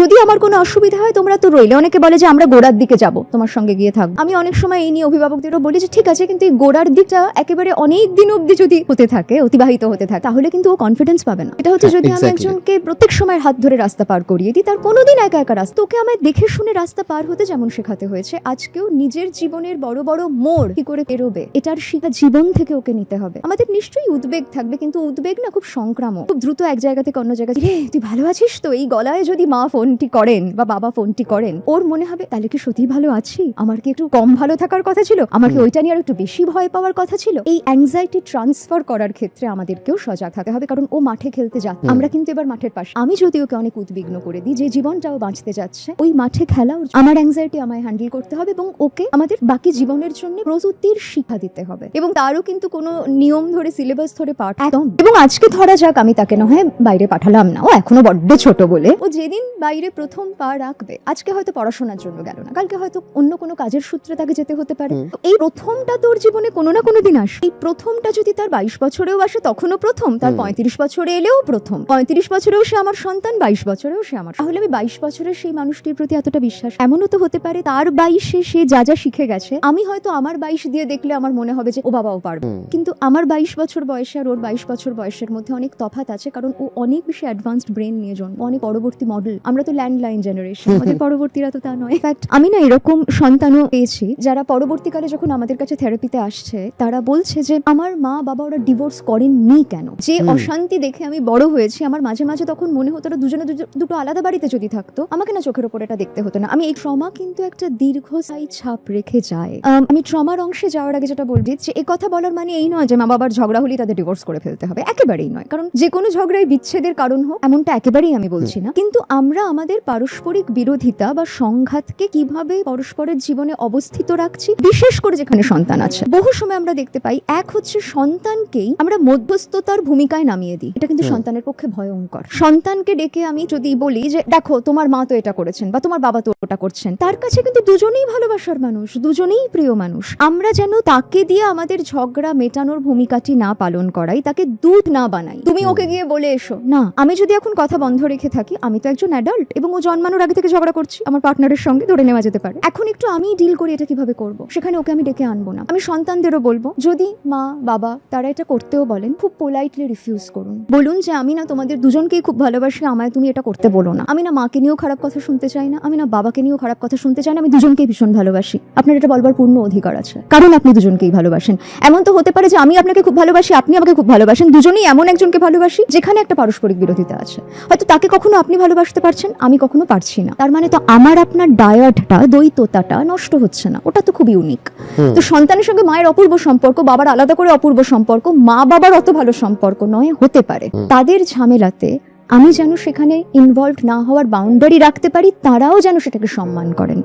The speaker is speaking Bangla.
যদি আমার কোনো অসুবিধা হয় তোমরা তো রইলে। অনেকে বলে যে আমরা গোড়ার দিকে যাব তোমার সঙ্গে গিয়ে থাকব। আমি অনেক সময় এই নিয়ে অভিভাবকদেরও বলি যে ঠিক আছে কিন্তু এই গোড়ার দিকটা একেবারে অনেক দিন অবধি যদি হতে থাকে অতিবাহিত হতে থাকে তাহলে কিন্তু ও কনফিডেন্স পাবে না। এটা হচ্ছে হ্যাঁ, যদি আমি একজনকে প্রত্যেক সময় হাত ধরে রাস্তা পার করিয়ে দিই তার কোনোদিন একা একা রাস্তা তোকে আমায় দেখে শুনে রাস্তা পার হতে যেমন শেখাতে হয়েছে আজকেও নিজের জীবনের বড় বড় মোড় কি করে বেরোবে এটার শিক্ষা জীবন থেকে ওকে নিতে হবে। আমাদের নিশ্চয়ই উদ্বেগ থাকবে কিন্তু উদ্বেগ না খুব সংক্রামক। খুব দ্রুত এক জায়গা থেকে অন্য জায়গায় রে তুই ভালো আছিস তো? এই গলায় যদি মা ফোনটি করেন বা বাবা ফোনটি করেন ওর মনে হবে তাহলে কি সত্যি ভালো আছি? আমার কি একটু কম ভালো থাকার কথা ছিল? আমার কি ওইটা নিয়ে আর একটু বেশি ভয় পাওয়ার কথা ছিল? এই অ্যাংজাইটি ট্রান্সফার করার ক্ষেত্রে আমাদেরকেও সজাগ থাকতে হবে কারণ ও মাঠে খেলতে যাচ্ছে। আমরা কিন্তু এবার মাঠের পাশে। আমি যদি ওকে অনেক উদ্বিগ্ন করে দিই যে জীবনটাও বাঁচতে যাচ্ছে ওই মাঠে খেলা আমার অ্যাংজাইটি আমায় হ্যান্ডেল করতে হবে এবং ওকে আমাদের বাকি জীবনের জন্য প্রযুক্তির শিক্ষা দিতে হবে। এবং তারও কিন্তু কোনো নিয়ম ধরে সিলেবাস ধরে পাঠ একদম। এবং আজকে ধরা যাক আমি তাকে নয় বাইরে পাঠালাম না। ও এখনও বড্ড ছোট বলে। ও যেদিন বাইরে প্রথম পা রাখবে। আজকে হয়তো পড়াশোনার জন্য গেল না। কালকে হয়তো অন্য কোনো কাজের সূত্রে তাকে যেতে হতে পারে। এই প্রথমটা তোর জীবনে কোনো না কোনো দিন আসে। এই প্রথমটা যদি তার বাইশ বছরেও আসে তখনও প্রথম। তার পঁয়ত্রিশ বছরে এলেও প্রথম। পঁয়ত্রিশ বছরেও সে আমার সন্তান বাইশ বছরেও সে আমার তাহলে আমি বাইশ বছরের সেই মানুষটির প্রতি এতটা বিশ্বাস। এমনও তো হতে পারে তার বাইশে সে যা যা শিখে গেছে আমি হয়তো আমার বাইশ দিয়ে দেখলে আমার মনে হবে যে ও বাবাও পারবে। কিন্তু আমার বাইশ বছর বয়সে আর ওর বাইশ বছর বয়সের মধ্যে অনেক তফাত আছে কারণ ও অনেক বেশি অ্যাডভান্সড ব্রেন নিয়ে জন্ম অনেক পরবর্তী মডেল আমরা তো ল্যান্ডলাইন জেনারেশন আমাদের পরবর্তীরা তো তা নয়। ইনফ্যাক্ট আমি না এরকম সন্তানও পেয়েছি যারা পরবর্তীকালে যখন আমাদের কাছে থেরাপিতে আসছে তারা বলছে যে আমার মা বাবা ওরা ডিভোর্স করেননি কেন? যে অশান্তি দেখে আমি বড় হয়েছি আমার মাঝে মাঝে তখন মনে হতো ওরা দুজনে দুজ- দুটো আলাদা বাড়িতে যদি থাকতো আমাকে না চোখের ওপর এটা দেখতে হতো না। আমি এই ট্রমা কিন্তু একটা দীর্ঘস্থায়ী ছাপ রেখে যায়। আমি ট্রমার অংশে যাওয়ার আগে যেটা বলছি যে এই কথা বলার মানে এই নয় যে মা বাবার ঝগড়া হলেই তাদের ডিভোর্স করে ফেলতে হবে একেবারেই নয়। কারণ যে কোনো ঝগড়ায় বিচ্ছেদের কারণ হোক এমনটা একেবারেই আমি বলছি না। কিন্তু আমরা আমাদের পারস্পরিক বিরোধিতা বা সংঘাতকে কীভাবে পরস্পরের জীবনে অবস্থিত রাখছি বিশেষ করে যেখানে সন্তান আছে। বহু সময় আমরা দেখতে পাই এক হচ্ছে সন্তানকেই আমরা মধ্যস্থতার ভূমিকায় নামিয়ে দিই। এটা কিন্তু সন্তানের পক্ষে ভয়ঙ্কর। সন্তানকে ডেকে আমি যদি বলি যে দেখো তোমার মা তো এটা করেছেন বা তোমার বাবা তো ওটা করছেন। তার কাছে কিন্তু দুজনেই ভালোবাসার মানুষ দুজনেই প্রিয় মানুষ। আমরা যেন তাকে দিয়ে আমাদের ঝগড়া মেটানোর ভূমিকাটি না পালন করাই তাকে দুধ না বানাই। তুমি ওকে গিয়ে বলে এসো না আমি যদি এখন কথা বন্ধ রেখে থাকি আমি তো একজন অ্যাডাল্ট এবং ও জন্মানোর আগে থেকে ঝগড়া করছি। আমার পার্টনারের সঙ্গে ধরে নেওয়া যেতে পারে। এখন একটু আমি ডিল করি এটা কীভাবে করব। সেখানে ওকে আমি ডেকে আনব না। আমি সন্তানদেরও বলব, যদি মা, বাবা তারা এটা করতেও বলেন, খুব পোলাইটলি রিফিউজ করুন। বলুন যে, আমি না তোমাদের দুজনকেই খুব ভালোবাসি, আমায় তুমি এটা করতে বলো না। আমি না মাকে নিয়েও খারাপ কথা শুনতে চাই না, আমি না বাবাকে নিয়েও খারাপ কথা শুনতে চাই না, আমি দুজনকেই ভীষণ ভালোবাসি। আপনার এটা বলবার পূর্ণ অধিকার আছে। কারণ আপনি দুজনকেই ভালোবাসেন। এমন তো হতে পারে যে, আমি আপনাকে খুব ভালোবাসি, আপনি আমাকে খুব ভালোবাসেন, দুজনেই এমন একজনকে ভালোবাসি, যেখানে একটা পারস্পরিক বিরোধিতা আছে। হয়তো তাকে কখনো আপনি ভালোবাসতে পারছেন আমি কখনো পারছি না। তার মানে তো আমার আপনার ডায়াটটা দ্বৈততাটা নষ্ট হচ্ছে না। ওটা তো খুব ইউনিক তো সন্তানের সঙ্গে মায়ের অপূর্ব সম্পর্ক বাবার আলাদা করে অপূর্ব সম্পর্ক মা বাবার অত ভালো সম্পর্ক নয় হতে পারে। তাদের ঝামেলাতে আমি যেন সেখানে ইনভলভ না হওয়ার বাউন্ডারি রাখতে পারি তারাও যেন সেটাকে সম্মান করেন।